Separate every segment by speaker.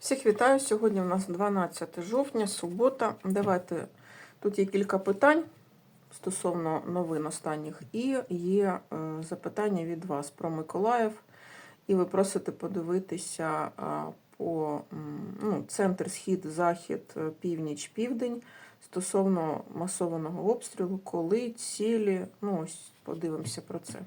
Speaker 1: Всіх вітаю. Сьогодні у нас 12 жовтня, субота. Давайте тут є кілька питань стосовно новин останніх, і є е, запитання від вас про Миколаїв. І ви просите подивитися а, по ну, центр, схід, захід, е, північ, південь стосовно масованого обстрілу, коли цілі. Ну, ось подивимося про це.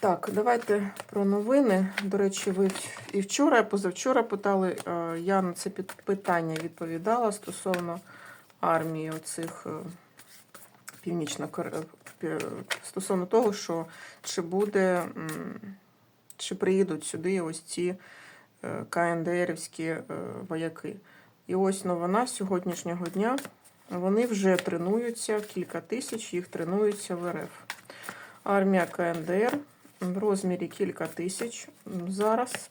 Speaker 1: Так, давайте про новини. До речі, ви і вчора, і позавчора питали. е, Я на це питання відповідала стосовно армії оцих е, північно стосовно того, що чи буде, чи приїдуть сюди ось ці е, КНДРівські е, вояки. І ось новина сьогоднішнього дня. Вони вже тренуються, кілька тисяч їх тренуються в РФ. Армія КНДР в розмірі кілька тисяч зараз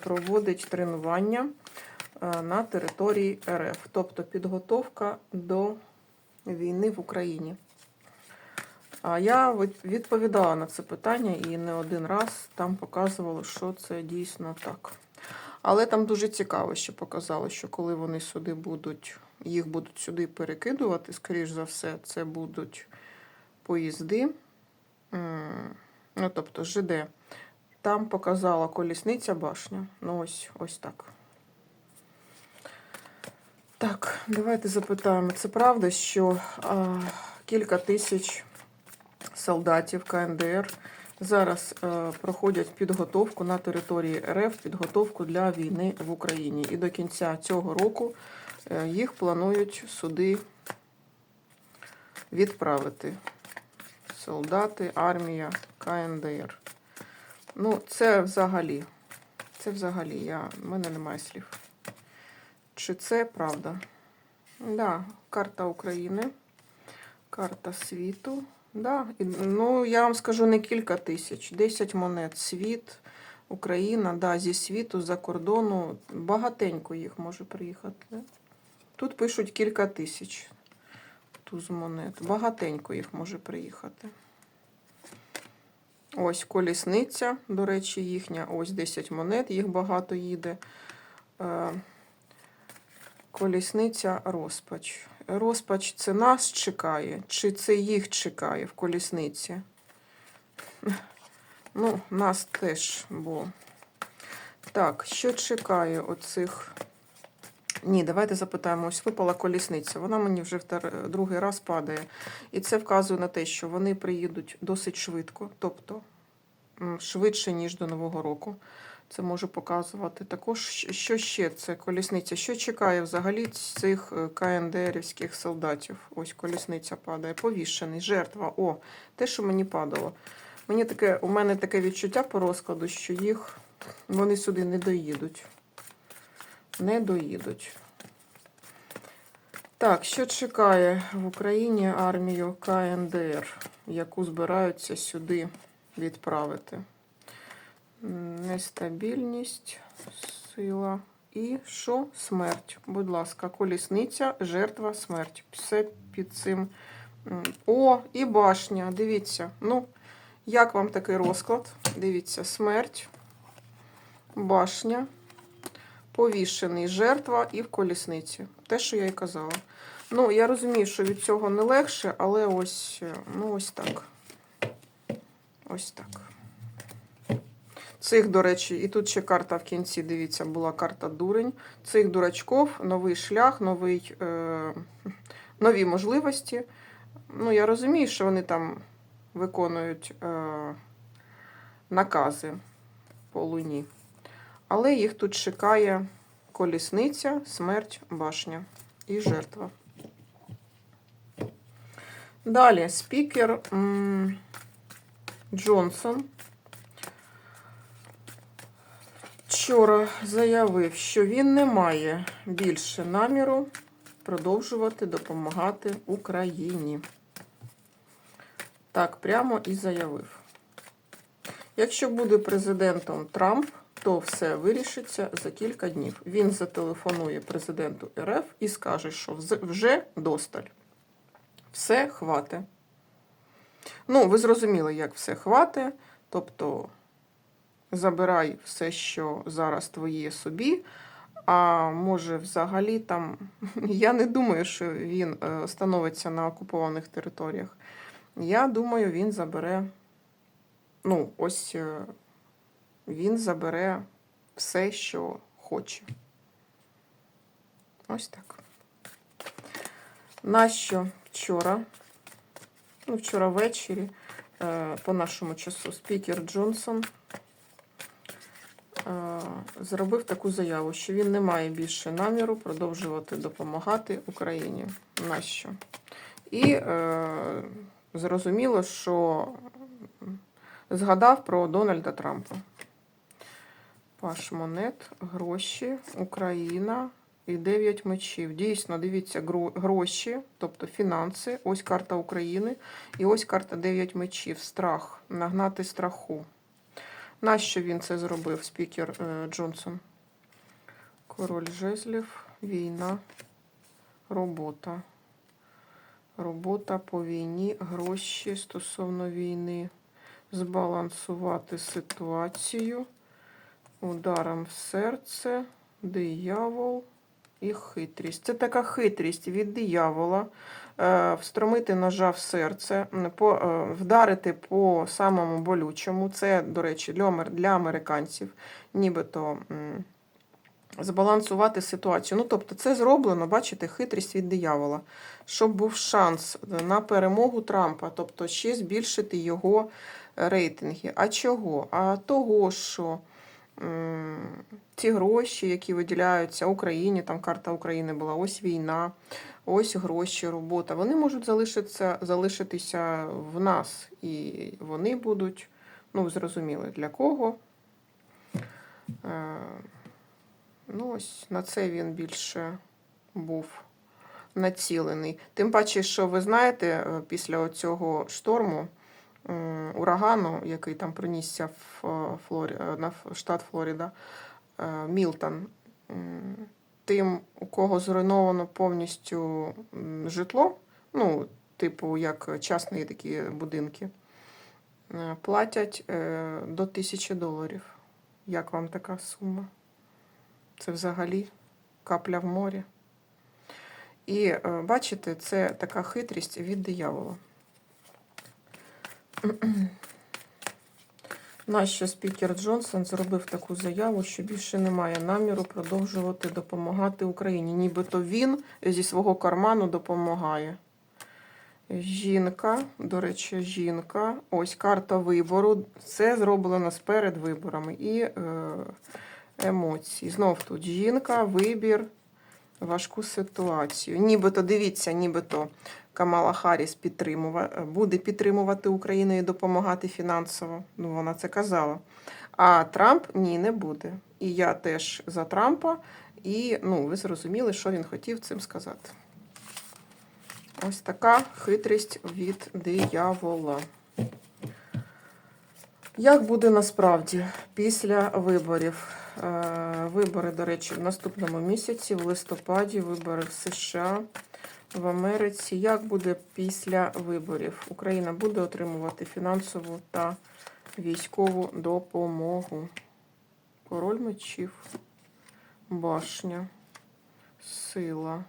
Speaker 1: проводить тренування е, на території РФ, тобто підготовка до війни в Україні. А я відповідала на це питання і не один раз там показувала, що це дійсно так. Але там дуже цікаво, що показало, що коли вони сюди будуть, їх будуть сюди перекидувати, скоріш за все, це будуть поїзди. Ну, тобто ЖД. Там показала колісниця башня. Ну, ось, ось так. Так, давайте запитаємо. Це правда, що а, кілька тисяч солдатів КНДР зараз е, проходять підготовку на території РФ, підготовку для війни в Україні. І до кінця цього року е, їх планують сюди відправити. Солдати, армія, КНДР. Ну, це взагалі. Це взагалі. Я, в мене немає слів. Чи це правда? Да, карта України, карта світу. Да. І, ну, я вам скажу не кілька тисяч, 10 монет. Світ, Україна, да, зі світу, за кордону. Багатенько їх може приїхати. Тут пишуть кілька тисяч. Туз монет. Багатенько їх може приїхати. Ось колісниця, до речі, їхня. Ось 10 монет, їх багато їде. Е, Колісниця розпач. Розпач це нас чекає, чи це їх чекає в колісниці? Ну, нас теж, бо. Так, що чекає оцих. Ні, давайте запитаємо. Ось випала колісниця. Вона мені вже втор- другий раз падає. І це вказує на те, що вони приїдуть досить швидко, тобто швидше, ніж до Нового року. Це може показувати. Також, що ще це колісниця? Що чекає взагалі цих е, КНДРівських солдатів? Ось колісниця падає. Повішений, жертва. О, те, що мені падало. Мені таке, у мене таке відчуття по розкладу, що їх вони сюди не доїдуть. Не доїдуть. Так, що чекає в Україні армію КНДР, яку збираються сюди відправити? Нестабільність, сила і що? Смерть. Будь ласка, колісниця, жертва, смерть. Все під цим. О, і башня. Дивіться. Ну, як вам такий розклад? Дивіться, смерть, башня, повішений, жертва і в колісниці. Те, що я й казала. Ну, я розумію, що від цього не легше, але ось, е, ну, ось так. Ось так. Цих, до речі, і тут ще карта в кінці, дивіться, була карта дурень. Цих дурачков, новий шлях, новий, е, нові можливості. Ну, я розумію, що вони там виконують е, накази по луні. Але їх тут чекає колісниця, смерть, башня і жертва. Далі спікер м, Джонсон вчора заявив, що він не має більше наміру продовжувати допомагати Україні. Так, прямо і заявив. Якщо буде президентом Трамп, то все вирішиться за кілька днів. Він зателефонує президенту РФ і скаже, що вже досталь. Все хвате. Ну, ви зрозуміли, як все хвате. Тобто забирай все, що зараз твоє собі. А може, взагалі там. Я не думаю, що він е, становиться на окупованих територіях. Я думаю, він забере. Ну, ось е, він забере все, що хоче. Ось так. Нащо вчора, ну, вчора ввечері, е, по нашому часу, спікер Джонсон е, зробив таку заяву, що він не має більше наміру продовжувати допомагати Україні. Нащо? І е, зрозуміло, що згадав про Дональда Трампа. Паш монет, гроші, Україна і 9 мечів. Дійсно, дивіться, гроші, тобто фінанси. Ось карта України. І ось карта 9 мечів. Страх. Нагнати страху. Нащо він це зробив, спікер е, Джонсон? Король жезлів, війна, робота. Робота по війні, гроші стосовно війни. Збалансувати ситуацію ударом в серце, диявол і хитрість. Це така хитрість від диявола. Е, Встромити ножа в серце, е, вдарити по самому болючому. Це, до речі, для, американців, нібито збалансувати ситуацію. Ну, тобто, це зроблено, бачите, хитрість від диявола, щоб був шанс на перемогу Трампа, тобто ще збільшити його рейтинги. А чого? А того, що ті гроші, які виділяються Україні, там карта України була, ось війна, ось гроші, робота, вони можуть залишитися, залишитися в нас. І вони будуть, ну, зрозуміли, для кого. Е, Ну, ось на це він більше був націлений. Тим паче, що ви знаєте, е, після цього шторму, урагану, який там принісся в е, Флорі... е, на штат Флорида, е, Мілтон, тим, у кого зруйновано повністю житло, ну, типу, як частні такі будинки, платять до тисячі доларів. Як вам така сума? Це взагалі капля в морі. І бачите, це така хитрість від диявола. Нащо спікер Джонсон зробив таку заяву, що більше немає наміру продовжувати допомагати Україні. Нібито він зі свого карману допомагає. Жінка, до речі, жінка. Ось карта вибору. Це зроблено з перед виборами. І е, емоції. Знов тут жінка, вибір, важку ситуацію. Нібито, дивіться, нібито Камала Харріс підтримува, буде підтримувати Україну і допомагати фінансово. Ну, вона це казала. А Трамп ні, не буде. І я теж за Трампа. І ну, ви зрозуміли, що він хотів цим сказати. Ось така хитрість від диявола. Як буде насправді після виборів? Е, Вибори, до речі, в наступному місяці, в листопаді, вибори в США, в Америці. Як буде після виборів? Україна буде отримувати фінансову та військову допомогу. Король мечів, башня, сила.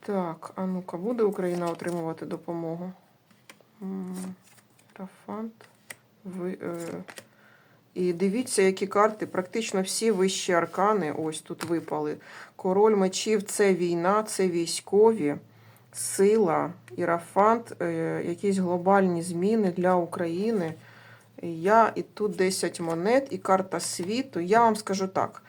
Speaker 1: Так, а ну-ка, буде Україна отримувати допомогу? Рафант. Ви, е, і дивіться, які карти. Практично всі вищі аркани ось тут випали. Король мечів це війна, це військові, сила, ірафант, е, якісь глобальні зміни для України. Я і тут 10 монет, і карта світу. Я вам скажу так.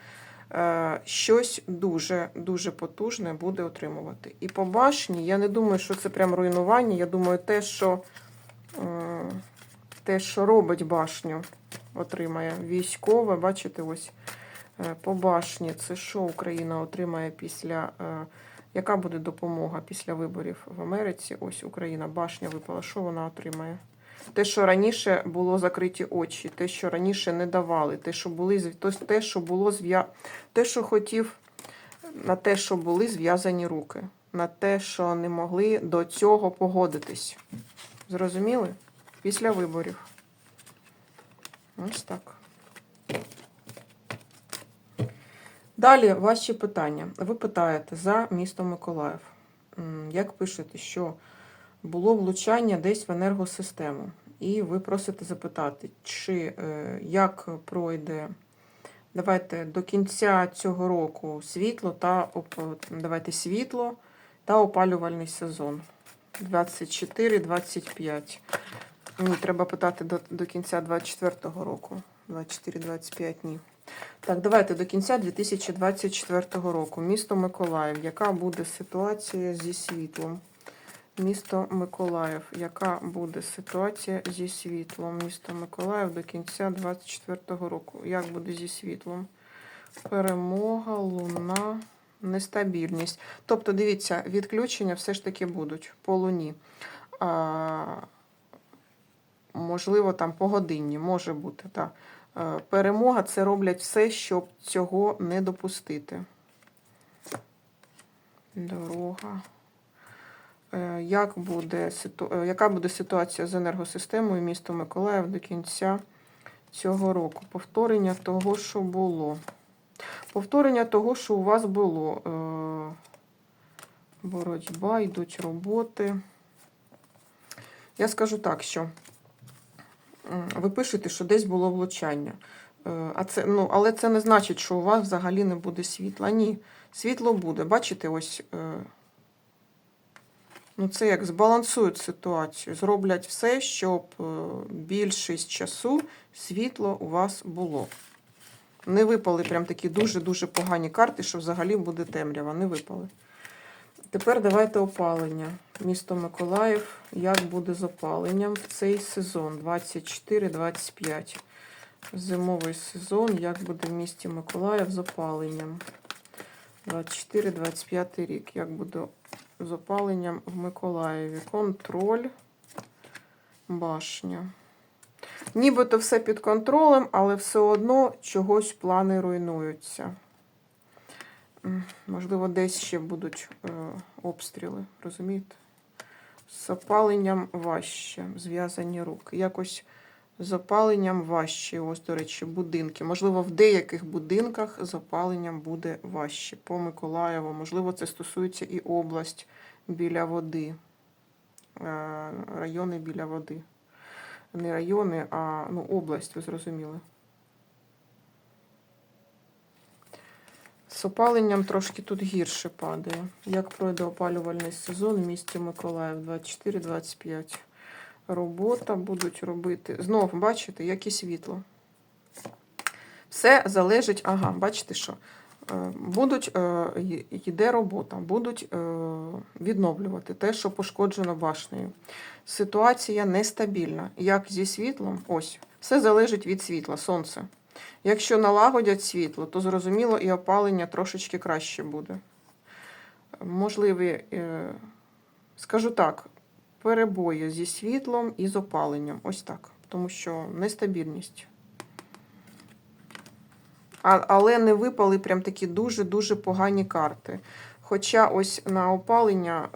Speaker 1: е, Щось дуже дуже потужне буде отримувати. І по башні, я не думаю, що це прям руйнування. Я думаю, те, що е, те, що робить башню, отримає військове. Бачите, ось е, по башні. Це що Україна отримає після. е, Яка буде допомога після виборів в Америці? Ось Україна, башня випала. Що вона отримає? Те, що раніше було закриті очі, те, що раніше не давали, те, що були те, що було те, що хотів, на те, що були зв'язані руки, на те, що не могли до цього погодитись. Зрозуміли? Після виборів. Ось так. Далі ваші питання. Ви питаєте за місто Миколаїв. Як пишете, що було влучання десь в енергосистему? І ви просите запитати, чи е, як пройде давайте до кінця цього року світло та давайте світло та опалювальний сезон 24-25. Ні, треба питати до, до кінця 24-го року. 24-25 ні. Так, давайте до кінця 2024 року. Місто Миколаїв. Яка буде ситуація зі світлом? Місто Миколаїв. Яка буде ситуація зі світлом? Місто Миколаїв до кінця 2024 року. Як буде зі світлом? Перемога, луна, нестабільність. Тобто, дивіться, відключення все ж таки будуть по луні. А, можливо, там погодинні, може бути, так. Е, Перемога це роблять все, щоб цього не допустити. Дорога. Е, Як буде, е, яка буде ситуація з енергосистемою міста Миколаїв до кінця цього року? Повторення того, що було. Повторення того, що у вас було. Боротьба, йдуть роботи. Я скажу так, що ви пишете, що десь було влучання. Е, А це, ну, але це не значить, що у вас взагалі не буде світла. Ні, світло буде. Бачите, ось е, ну, це як збалансують ситуацію. Зроблять все, щоб е, більшість часу світло у вас було. Не випали прям такі дуже-дуже погані карти, що взагалі буде темрява. Не випали. Тепер давайте опалення. Місто Миколаїв. Як буде з опаленням в цей сезон 24-25. Зимовий сезон. Як буде в місті Миколаїв з опаленням? 24-25 рік. Як буде з опаленням в Миколаєві? Контроль. Башня. Нібито все під контролем, але все одно чогось плани руйнуються. Можливо, десь ще будуть е, обстріли, розумієте? З опаленням важче, зв'язані руки. Якось з опаленням важче. Ось, до речі, будинки. Можливо, в деяких будинках з опаленням буде важче. По Миколаєву. Можливо, це стосується і область біля води. Е, Райони біля води. Не райони, а ну, область, ви зрозуміли. З опаленням трошки тут гірше падає. Як пройде опалювальний сезон в місті Миколаїв 24-25. Робота будуть робити. Знову, бачите, як і світло. Все залежить, ага, бачите що? Е, Будуть, е, йде робота, будуть е, відновлювати те, що пошкоджено башнею. Ситуація нестабільна. Як зі світлом, ось, все залежить від світла, сонце. Якщо налагодять світло, то зрозуміло і опалення трошечки краще буде. Можливі, е, скажу так, перебої зі світлом і з опаленням. Ось так. Тому що нестабільність. Але не випали прям такі дуже-дуже погані карти. Хоча ось на опалення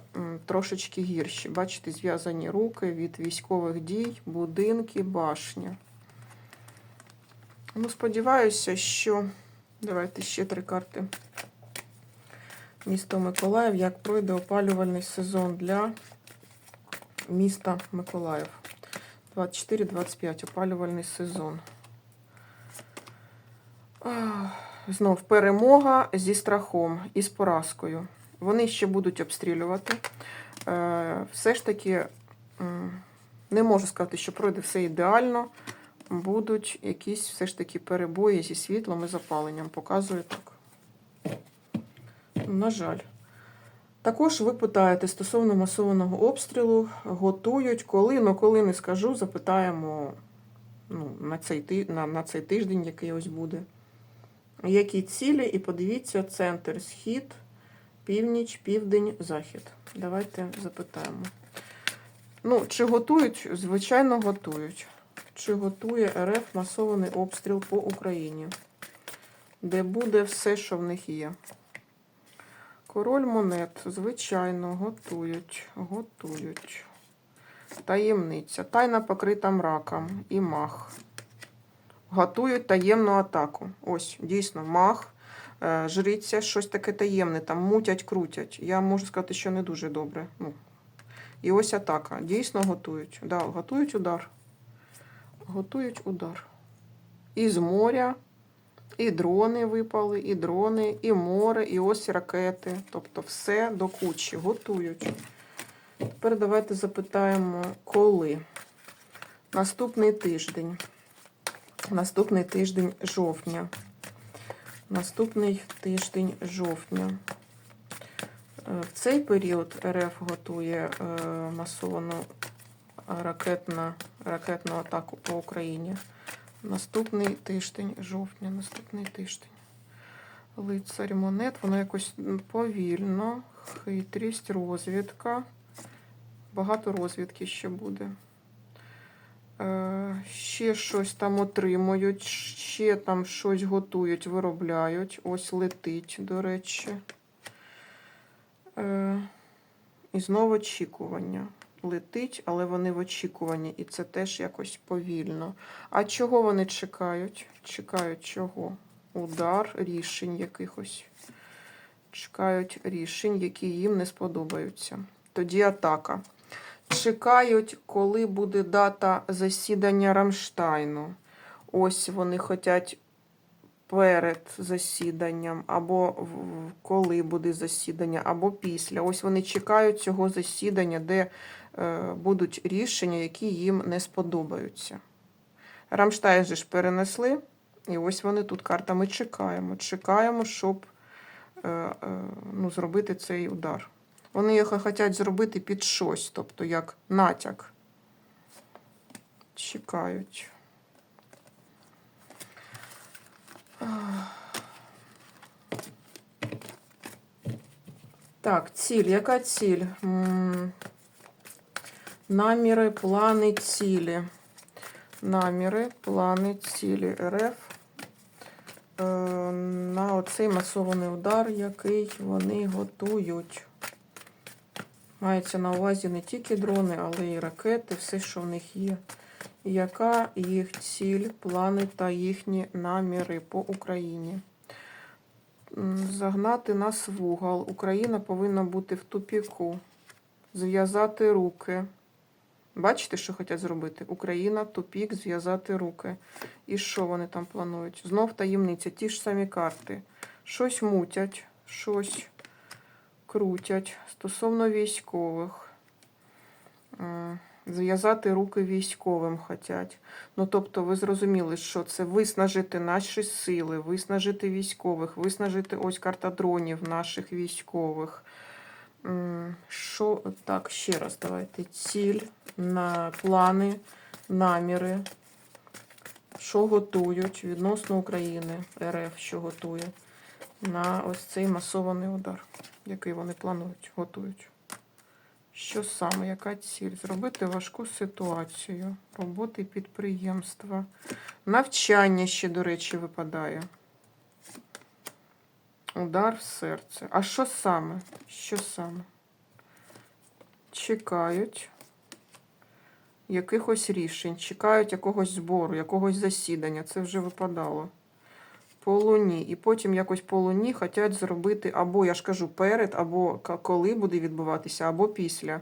Speaker 1: трошечки гірші. Бачите, зв'язані руки від військових дій, будинки, башня. Ну, сподіваюся, що. Давайте ще три карти. Місто Миколаїв. Як пройде опалювальний сезон для міста Миколаїв? 24-25 опалювальний сезон. Знов перемога зі страхом і з поразкою. Вони ще будуть обстрілювати. Е, Все ж таки, не можу сказати, що пройде все ідеально. Будуть якісь все ж таки перебої зі світлом і запаленням. Показує так. На жаль. Також ви питаєте стосовно масованого обстрілу, готують коли, ну коли не скажу, запитаємо ну, на, цей, на, на цей тиждень, який ось буде. Які цілі? І подивіться центр, схід, північ, південь, захід. Давайте запитаємо. Ну, чи готують? Звичайно, готують. Чи готує РФ масований обстріл по Україні? Де буде все, що в них є? Король монет, звичайно, готують, готують. Таємниця. Тайна покрита мраком і мах. готують таємну атаку. Ось, дійсно, мах, е, жриця, щось таке таємне, там мутять, крутять. Я можу сказати, що не дуже добре. Ну, і ось атака. Дійсно готують. Да, готують удар. Готують удар. І з моря, і дрони випали, і дрони, і море, і ось ракети. Тобто все до кучі. Готують. Тепер давайте запитаємо, коли. Наступний тиждень. Наступний тиждень жовтня. Наступний тиждень жовтня. Е, В цей період РФ готує е, масовану ракетна, ракетну атаку по Україні. Наступний тиждень жовтня, наступний тиждень. Лицарь монет, воно якось повільно, хитрість, розвідка. Багато розвідки ще буде. Е, Ще щось там отримують, ще там щось готують, виробляють. Ось летить, до речі. Е, І знову очікування. Летить, але вони в очікуванні, і це теж якось повільно. А чого вони чекають? Чекають чого? Удар, рішень якихось. Чекають рішень, які їм не сподобаються. Тоді атака. Чекають, коли буде дата засідання Рамштайну. Ось вони хочуть перед засіданням, або коли буде засідання, або після. Ось вони чекають цього засідання, де будуть рішення, які їм не сподобаються. Рамштайн же ж перенесли, і ось вони тут карта. Ми чекаємо. Чекаємо, щоб е, е, ну, зробити цей удар. Вони його хочуть зробити під щось, тобто як натяк. Чекають. Так, ціль. Яка ціль? Наміри, плани, цілі. Наміри, плани, цілі РФ. Е, На оцей масований удар, який вони готують. Мається на увазі не тільки дрони, але й ракети, все, що в них є. Яка їх ціль, плани та їхні наміри по Україні? Загнати нас в угол. Україна повинна бути в тупіку. Зв'язати руки. Бачите, що хочуть зробити? Україна, тупік, зв'язати руки. І що вони там планують? Знов таємниця, ті ж самі карти. Щось мутять, щось крутять стосовно військових. Зв'язати руки військовим хотять. Ну, тобто, ви зрозуміли, що це виснажити наші сили, виснажити військових, виснажити ось карта дронів наших військових. Що так, ще раз давайте. Ціль, на плани, наміри. Що готують відносно України, РФ, що готує на ось цей масований удар, який вони планують, готують. Що саме, яка ціль? Зробити важку ситуацію, роботи підприємства. Навчання ще, до речі, випадає. Удар в серце. А що саме? Що саме? Чекають якихось рішень, чекають якогось збору, якогось засідання. Це вже випадало. По луні. І потім якось по луні хочуть зробити або, я ж кажу, перед, або коли буде відбуватися, або після.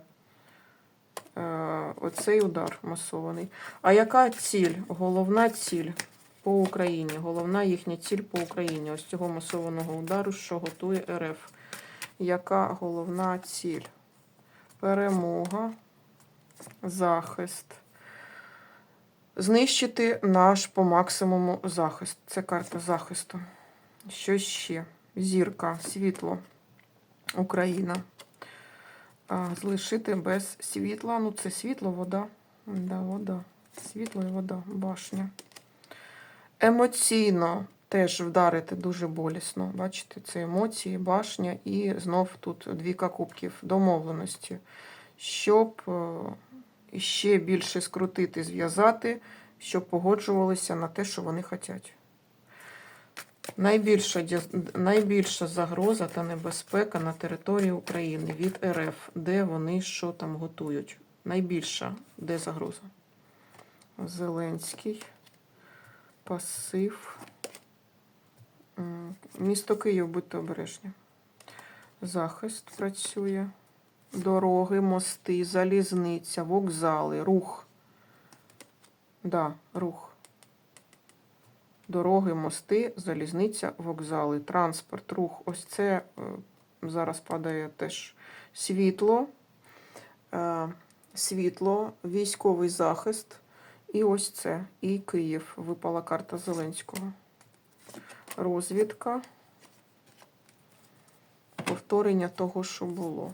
Speaker 1: Е, оцей удар масований. А яка ціль? Головна ціль по Україні. Головна їхня ціль по Україні. Ось цього масованого удару, що готує РФ. Яка головна ціль? Перемога, захист. Знищити наш по максимуму захист. Це карта захисту. Що ще? Зірка, світло, Україна. А, Залишити без світла. Ну, це світло, вода. Да, вода. Світло і вода, башня. Емоційно теж вдарити дуже болісно. Бачите, це емоції, башня і знов тут двіка кубків домовленості. Щоб е, ще більше скрутити, зв'язати, щоб погоджувалися на те, що вони хочуть. Найбільша, найбільша загроза та небезпека на території України від РФ, де вони що там готують. Найбільша, де загроза? Зеленський. Пасив. Місто Київ, будьте обережні. Захист працює. Дороги, мости, залізниця, вокзали, рух. Да, рух. Дороги, мости, залізниця, вокзали, транспорт, рух. Ось це е, зараз падає теж світло, е, світло, військовий захист. І ось це. І Київ. Випала карта Зеленського. Розвідка. Повторення того, що було.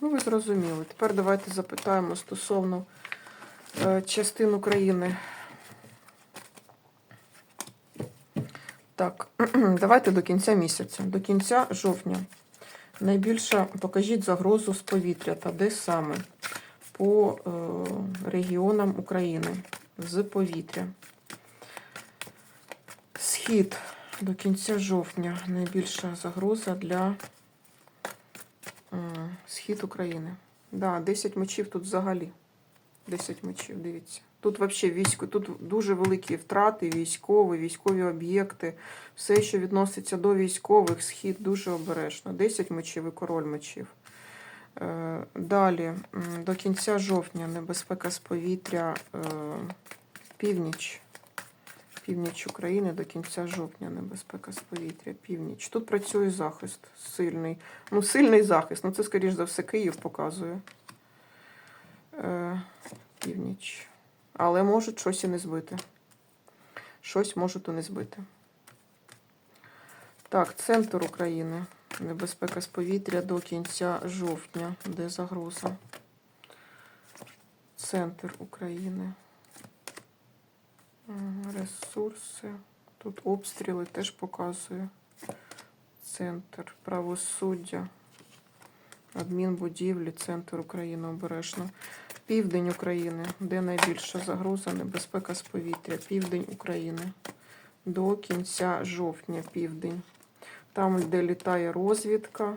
Speaker 1: Ну, ви зрозуміли. Тепер давайте запитаємо стосовно е, частин України. Так, давайте до кінця місяця. До кінця жовтня. Найбільше покажіть загрозу з повітря та де саме по е, регіонам України з повітря. Схід до кінця жовтня найбільша загроза для е, схід України. Да, 10 мечів тут взагалі. 10 мечів, дивіться. Тут взагалі військо, тут дуже великі втрати, військові, військові об'єкти, все, що відноситься до військових, схід дуже обережно. 10 мечів і король мечів. Е, Далі, до кінця жовтня, небезпека з повітря, е, північ. Північ України до кінця жовтня, небезпека з повітря, північ. Тут працює захист сильний. Ну, сильний захист. Ну, це, скоріш за все, Київ показує. Е, Північ. Але можуть щось і не збити. Щось можуть і не збити. Так, центр України. Небезпека з повітря до кінця жовтня. Де загроза? Центр України. Ресурси. Тут обстріли теж показує. Центр правосуддя. Адмінбудівлі, центр України обережно. Південь України, де найбільша загроза, небезпека з повітря. Південь України. До кінця жовтня південь. Там, де літає розвідка,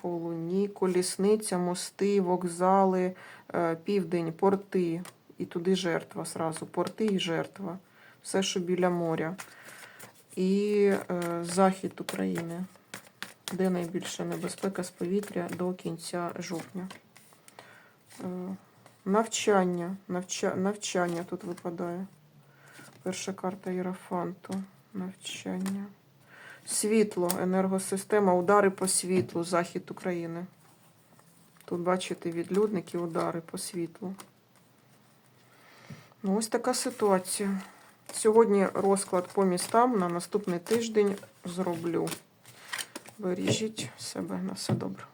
Speaker 1: по луні, колісниця, мости, вокзали, е, південь, порти. І туди жертва сразу. Порти і жертва. Все, що біля моря. І е, захід України, де найбільша небезпека з повітря до кінця жовтня. Е, Навчання. Навча... Навчання тут випадає. Перша карта Єрофанту. Навчання. Світло, енергосистема, удари по світлу, захід України. Тут бачите відлюдники, удари по світлу. Ну, ось така ситуація. Сьогодні розклад по містам на наступний тиждень зроблю. Бережіть себе на все добре.